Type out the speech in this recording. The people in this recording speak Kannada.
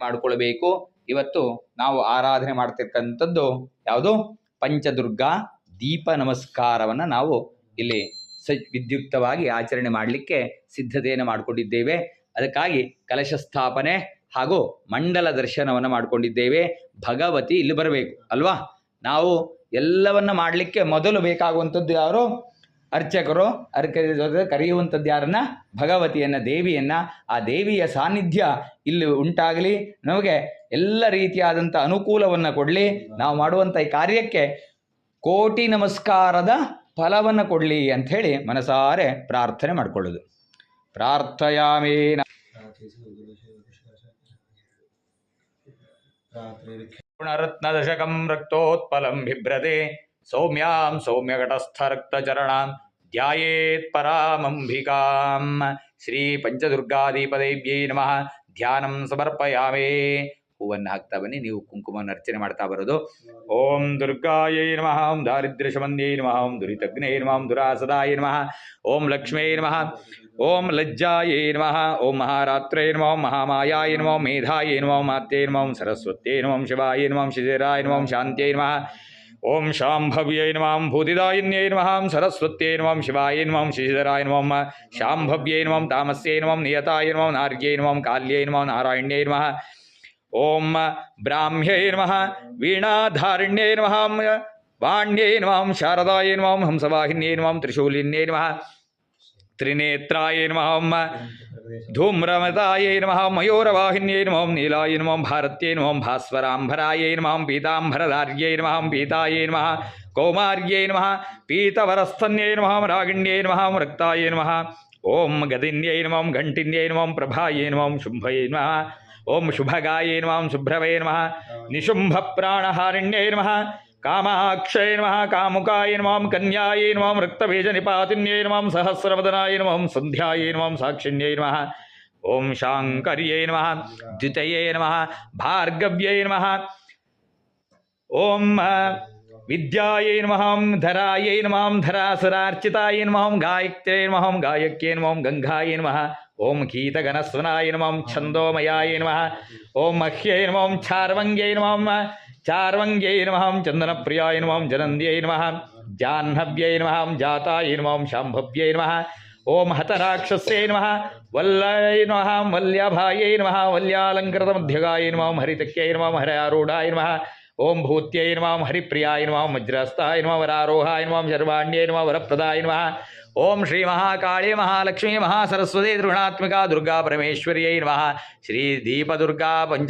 ಮಾಡಿಕೊಳ್ಬೇಕು. ಇವತ್ತು ನಾವು ಆರಾಧನೆ ಮಾಡ್ತಿರ್ತಕ್ಕಂಥದ್ದು ಯಾವುದು? ಪಂಚದುರ್ಗಾ ದೀಪ ನಮಸ್ಕಾರವನ್ನು ನಾವು ಇಲ್ಲಿ ಸ ವಿದ್ಯುಕ್ತವಾಗಿ ಆಚರಣೆ ಮಾಡಲಿಕ್ಕೆ ಸಿದ್ಧತೆಯನ್ನು ಮಾಡಿಕೊಂಡಿದ್ದೇವೆ. ಅದಕ್ಕಾಗಿ ಕಲಶ ಸ್ಥಾಪನೆ ಹಾಗೂ ಮಂಡಲ ದರ್ಶನವನ್ನು ಮಾಡಿಕೊಂಡಿದ್ದೇವೆ. ಭಗವತಿ ಇಲ್ಲಿ ಬರಬೇಕು, ಅಲ್ವಾ? ನಾವು ಎಲ್ಲವನ್ನ ಮಾಡಲಿಕ್ಕೆ ಮೊದಲು ಬೇಕಾಗುವಂಥದ್ದು ಯಾರು? ಅರ್ಚಕರು ಅರ್ಕ ಕರೆಯುವಂಥದ್ದು ಯಾರನ್ನ? ಭಗವತಿಯನ್ನ, ದೇವಿಯನ್ನ. ಆ ದೇವಿಯ ಸಾನ್ನಿಧ್ಯ ಇಲ್ಲಿ ಉಂಟಾಗಲಿ. ನಮಗೆ ಎಲ್ಲ ರೀತಿಯಾದಂಥ ಅನುಕೂಲವನ್ನು ಕೊಡಲಿ. ನಾವು ಮಾಡುವಂಥ ಈ ಕಾರ್ಯಕ್ಕೆ ಕೋಟಿ ನಮಸ್ಕಾರದ ಫಲವನ್ನು ಕೊಡಲಿ ಅಂಥೇಳಿ ಮನಸಾರೆ ಪ್ರಾರ್ಥನೆ ಮಾಡಿಕೊಳ್ಳೋದು. ಪ್ರಾರ್ಥಯಾಮಿ ಗುಣರತ್ನದಶಕಂ ರಕ್ತೋತ್ಪಲಂ ಬಿಭ್ರತೆ. ಸೌಮ್ಯಾಂ ಸೌಮ್ಯಘಟಸ್ಥರಕ್ತಚರಣಾಂ ಧ್ಯಾಯೇತ್ ಪರಾಮಂಬಿಕಾಂ ಶ್ರೀ ಪಂಚದುರ್ಗಾಧಿಪದೇವ್ಯೈ ನಮಃ ಧ್ಯಾನಂ ಸಮರ್ಪಯಾಮೇ ಹೂವನ್ನು ಹಾಕ್ತಾ ಬನ್ನಿ ನೀವು ಕುಂಕುಮವನ್ನು ಅರ್ಚನೆ ಮಾಡ್ತಾ ಬರೋದು ಓಂ ದುರ್ಗಾಯೈ ನಮಃ ಓಂ ದಾರಿದ್ರ್ಯಶಮನ್ಯೈ ನಮಃ ಓಂ ದುರಿತಗ್ನೈ ನಮಃ ದುರಾಸದಾಯ ನಮಃ ಓಂ ಲಕ್ಷ್ಮೇ ನಮಃ ಓಂ ಲಜ್ಜಾಯೈ ನಮಃ ಓಂ ಮಹಾರಾತ್ರೇ ನಮಃ ಓಂ ಮಹಾಮಾಯಾಯ ನಮಃ ಮೇಧಾಯೈ ನಮಃ ಮಾತ್ಯೈ ನಮಃ ಓಂ ಸರಸ್ವತ್ಯೇ ನಮಃ ಶಿವಾಯ ನಮಃ ಶಿಶಿರಾಯ ನಮಃ ಶಾಂತ್ಯೈ ನಮಃ ఓం శాంభవ్యై నమాం భూతిదాయిన్యై నమహాం సరస్వత్యై నమం శివాయ నమం శశిధరాయ నమం శాంభవ్యై నమం తామస్యై నమం నియతాయ నమం నార్యై నమం కాల్యై నమం నారాయణ్యై నమ ఓం బ్రాహ్మ్యై నమ వీణాధారిణ్యై నమహాం వాణ్యై నమం శారదాయ నమం హంసవాహిన్యై నమం త్రిశూలిన్యై నమ త్రినేత్రాయ నమహాం ధూమ్రమతాయై నమ మయూరవాహిన్యై నమో నీలాయ నమో భారత్యై నమో భాస్వరాంభరాయై నమ పీతాంబరధార్యై నమ పీతాయై నమ కౌమార్యై నమ పీతవరస్థన్యై నమ రాగిణ్యై నమ రక్తాయై నమ ఓం గదిన్యై నమం ఘంటిన్యై నమం ప్రభాయై నమం శుంభయై నమ ఓం శుభగాయై నమం శుభ్రవై నమ నిశుంభ ప్రాణహారిణ్యై నమ कामाक्षय नम कामुकाय नम कन्याय नम रक्तबीज निपातिन्यै नम सहस्रवदनाय नम संध्याय नम साक्षिण्यै नम ओम शांकर्यै नम द्वितये नम भार्गव्यै नम ओम विद्यायै नमः धरायै नमः धरासुरार्चितायै नमः गायत्र्यै नमः गायक्यै नमः गङ्गायै नमः ओम गीतगणस्वनाय नमः छन्दोमयाय नमः ओम मह्यै नमः छार्वङ्ग्यै नमः चार्वङ्ग्यै नमः, चन्दनप्रियाय नमः, जनन्द्यै नमः, जाह्नव्यै नमः, जाताय नमः, शाम्भव्यै नमः, ओम हतराक्षस्यै नमः, वल्लाय नमः वल्याभायै नमः वल्यालङ्कृतमध्यगाय नमः, हरितक्यै नमः हरारूढाय नमः, ओम भूत्यै नमः, हरिप्रियाय नमः, वज्रस्ताय नमः, वरारोहाय नमः, शर्वाण्ये नमः, वरप्रदाय नमः, ओम श्री महाकाली महालक्ष्मी, महासरस्वती, त्रिगुणात्मिका, दुर्गा परमेश्वर्यै नमः, श्री पंच